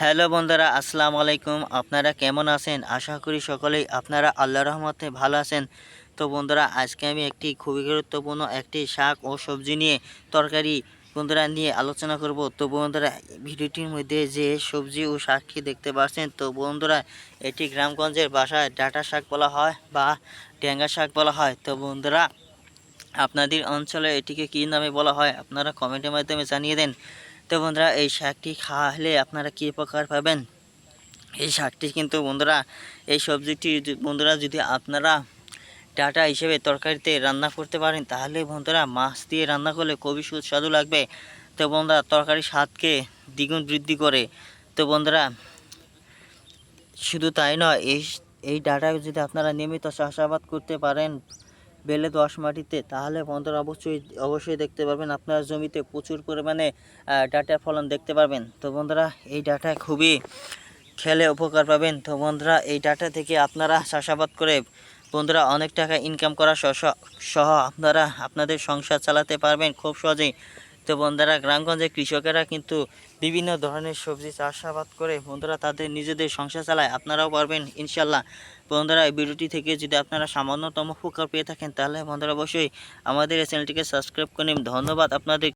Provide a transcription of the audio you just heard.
Hello বন্ধুরা, আসসালামু আলাইকুম। আপনারা কেমন আছেন? আশা করি সকলেই আপনারা আল্লাহ রহমতে ভালো আছেন। তো বন্ধুরা, আজকে আমি একটি খুবই গুরুত্বপূর্ণ একটি শাক ও সবজি নিয়ে তরকারি বন্ধুরা নিয়ে আলোচনা করব। তো বন্ধুরা, ভিডিওটির মধ্যে যে সবজি ও শাকটি দেখতে পাচ্ছেন, তো বন্ধুরা, এটি গ্রামগঞ্জের বাসায় ডাটা শাক বলা হয় বা ট্যাঙ্গা শাক বলা হয়। তো বন্ধুরা, আপনাদের অঞ্চলে এটিকে কী নামে বলা হয়? আপনারা কমেন্টের মাধ্যমে জানিয়ে দেন। তো বন্ধুরা, এই শাকটি খাওয়ালে আপনারা কী উপকার পাবেন? এই শাকটি কিন্তু বন্ধুরা, এই সবজিটি বন্ধুরা, যদি আপনারা ডাটা হিসেবে তরকারিতে রান্না করতে পারেন, তাহলে বন্ধুরা মাছ দিয়ে রান্না করলে খুবই সুস্বাদু লাগবে। তো বন্ধুরা, তরকারির স্বাদকে দ্বিগুণ বৃদ্ধি করে। তো বন্ধুরা, শুধু তাই নয়, এই এই ডাটা যদি আপনারা নিয়মিত চাষাবাদ করতে পারেন বেলে দোয়াশ মাটিতে, তাহলে বন্ধুরা অবশ্যই অবশ্যই দেখতে পারবেন। আপনার জমিতে প্রচুর পরিমাণে ডাটার ফলন দেখতে পারবেন। তো বন্ধুরা, এই ডাটা খুবই খেলে উপকার পাবেন। তো বন্ধুরা, এই ডাটা থেকে আপনারা চাষাবাদ করে, বন্ধুরা, অনেক টাকা ইনকাম করা সহ আপনারা আপনাদের সংসার চালাতে পারবেন খুব সহজেই। তো বন্ধুরা গ্রামগঞ্জে কৃষকেরা কিন্তু বিভিন্ন ধরনের সবজি চাষাবাদ করে। বন্ধুরা, তাদের নিজেদের সংসার চালায়। আপনারাও পারবেন, ইনশাল্লাহ। বন্ধুরা, এই ভিডিওটি থেকে যদি আপনারা সামান্যতম উপকার পেয়ে থাকেন, তাহলে বন্ধুরা অবশ্যই আমাদের এই চ্যানেলটিকে সাবস্ক্রাইব করে নিন। ধন্যবাদ আপনাদের।